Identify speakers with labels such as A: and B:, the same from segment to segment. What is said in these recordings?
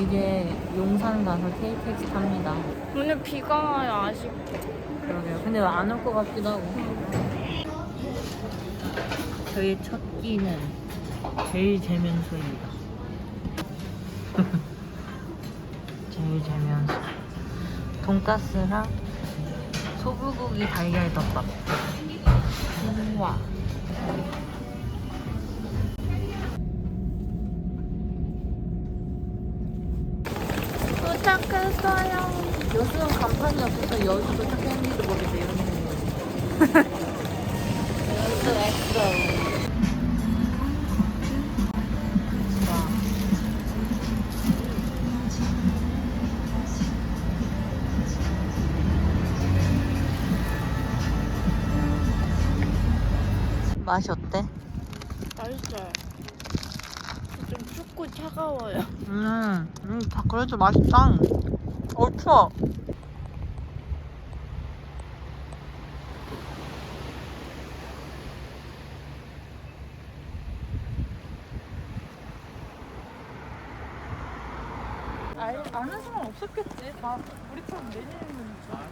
A: 이제 용산 가서 KTX 탑니다.
B: 오늘 비가 와요 아쉽게.
A: 그러게요. 근데 안 올 것 같기도 하고. 저희 첫 끼는 제일 재면소입니다. 제일 재면소. 돈가스랑 소불고기 달걀 덮밥. 우와.
B: 도착했어요.
A: 요즘 간판이 없어서 여기서 도착했는지도 모르겠어요. 거. 엑소. 맛이 어때?
B: 맛있어요. 좀 춥고 차가워요.
A: 음, 음, 다 그래도 맛있다. 어, 추워.
B: 알, 아는 사람 없었겠지. 다 우리처럼 내년에는 좀.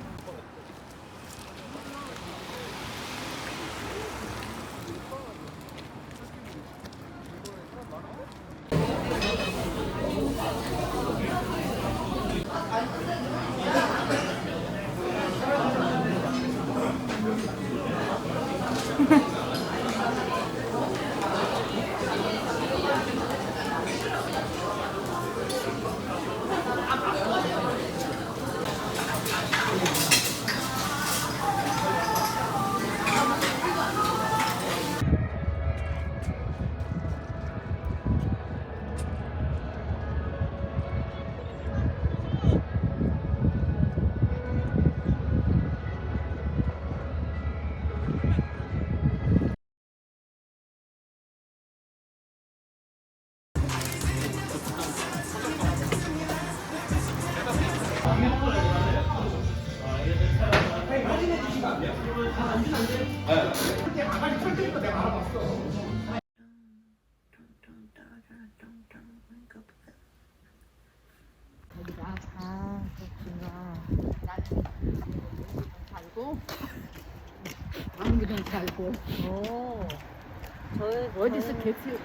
A: 저희
C: 어디서 객실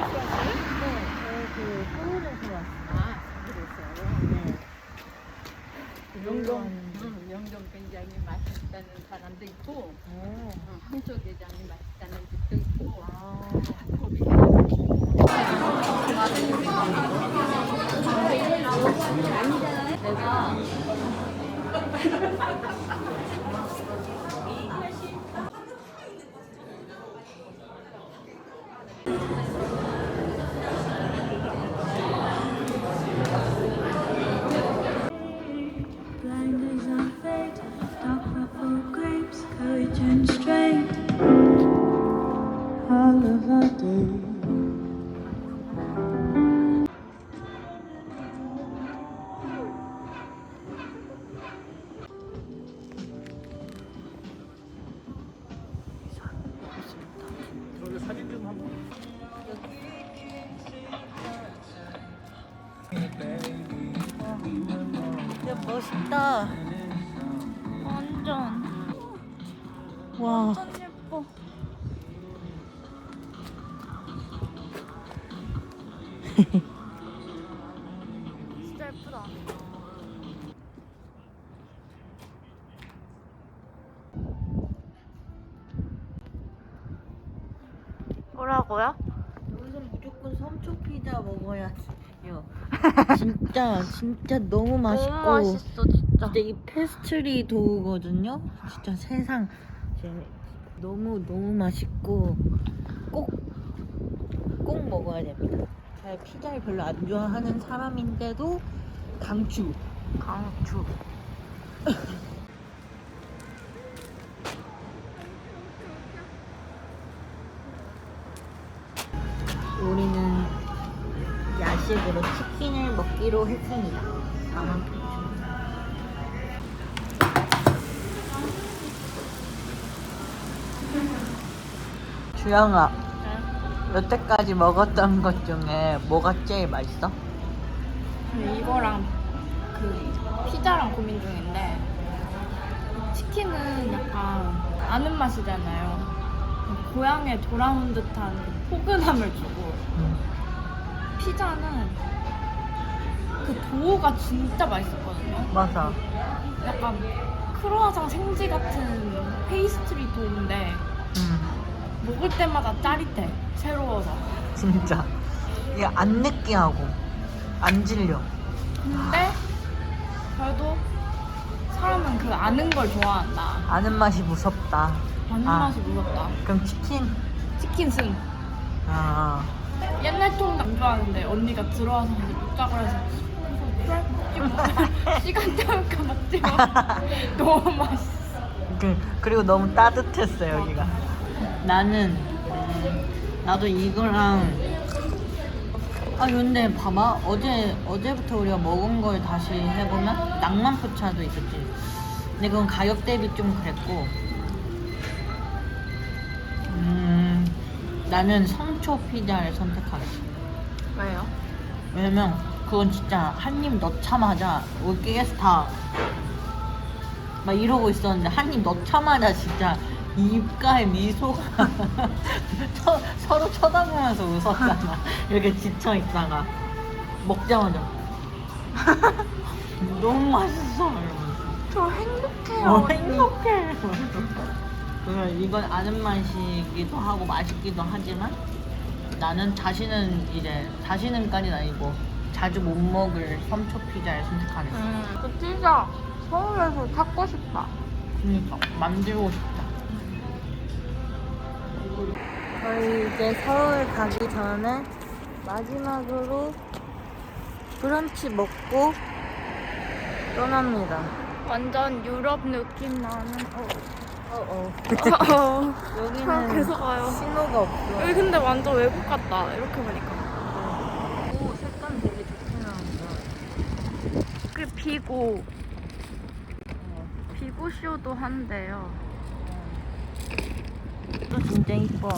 C: 왔어요?
A: 네, 저희 그 서울에서 왔어요.
C: 아 그랬어요.
A: 네. 왔는데.
C: 응, 영동 굉장히 맛있다는 사람도 있고
A: 오.
C: 응, 한초게장이 맛
A: 멋있다.
B: 완전
A: 와.
B: 완전 예뻐. 진짜 예쁘다. 뭐라고요?
A: 여기서 무조건 섬초 피자 먹어야지요. 진짜 진짜 너무 맛있고.
B: 너무 맛있어 진짜.
A: 진짜 이 페스트리 도우거든요. 진짜 세상 제- 너무 너무 맛있고 꼭 꼭 먹어야 됩니다. 제가 피자를 별로 안 좋아하는 사람인데도 강추.
B: 강추.
A: 우리는 야식으로 치킨을 먹기로 했습니다. 4만 8천 주영아, 여태까지 먹었던 것 중에 뭐가 제일 맛있어?
B: 이거랑 그 피자랑 고민 중인데 치킨은 약간 아는 맛이잖아요. 고향에 돌아온 듯한 그 포근함을 주고
A: 음.
B: 피자는 그 도우가 진짜 맛있었거든요.
A: 맞아.
B: 약간 크로아상 생지 같은 페이스트리 도우인데
A: 음.
B: 먹을 때마다 짜릿해. 새로워서.
A: 진짜. 이게 안 느끼하고 안 질려.
B: 근데 그래도 사람은 그 아는 걸 좋아한다.
A: 아는 맛이 무섭다.
B: 아는
A: 아.
B: 맛이 무섭다.
A: 그럼 치킨.
B: 치킨 승.
A: 아.
B: 옛날 통도 안 좋아하는데 언니가 들어와서 이제 먹자고 해서. 시간 때우니까 먹지 마. 너무 맛있어.
A: 그, 그리고 너무 따뜻했어 여기가. 나는 음, 나도 이거랑 아 근데 봐봐 어제 어제부터 우리가 먹은 걸 다시 해보면 낭만포차도 있었지. 근데 그건 가격 대비 좀 그랬고. 음 나는 성초 피자를 선택하겠어.
B: 왜요?
A: 왜냐면 그건 진짜 한 입 넣자마자 우리 깨서 다막 이러고 있었는데 한 입 넣자마자 진짜 입가에 미소가 서, 서로 쳐다보면서 웃었잖아 이렇게 지쳐 있다가 먹자마자 너무 맛있어 이러면서
B: 저 행복해요.
A: 어, 행복해 그래서 이건 아는 맛이기도 하고 맛있기도 하지만 나는 다시는 이제 다시는까지는 아니고 자주 못 먹을 섬초 피자를 선택하겠어.
B: 음, 그 피자 서울에서 찾고 싶다.
A: 그러니까 만들고 싶다. 저희 이제 서울 가기 전에 마지막으로 브런치 먹고 떠납니다.
B: 완전 유럽 느낌 나는. 어.
A: 어어.
B: 어.
A: 여기는
B: 계속 가요.
A: 신호가 없어.
B: 여기 근데 완전 외국 같다. 이렇게 보니까.
A: 오 색감 되게 좋게 나온다.
B: 그 비고 비고 쇼도 한대요.
A: 또 진짜 이뻐.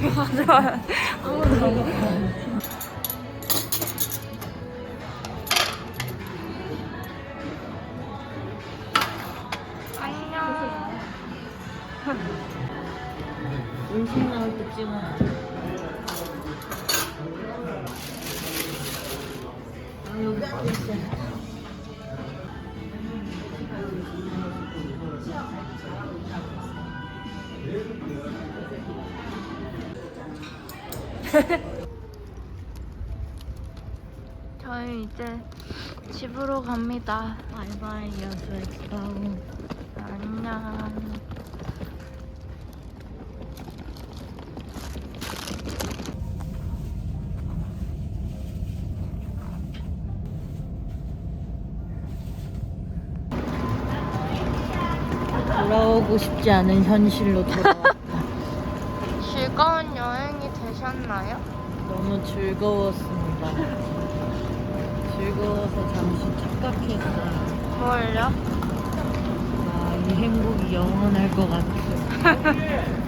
B: 맞아. 아무도 안녕.
A: 음식 나올 때 찍어.
B: 저희 이제 집으로 갑니다.
A: 바이바이 여수했어.
B: 안녕.
A: 돌아오고 싶지 않은 현실로 돌아왔다.
B: 즐거운 여행 이 되셨나요?
A: 너무 즐거웠습니다. 즐거워서 잠시 착각했어요.
B: 뭘요?
A: 아, 이 행복이 영원할 것 같아.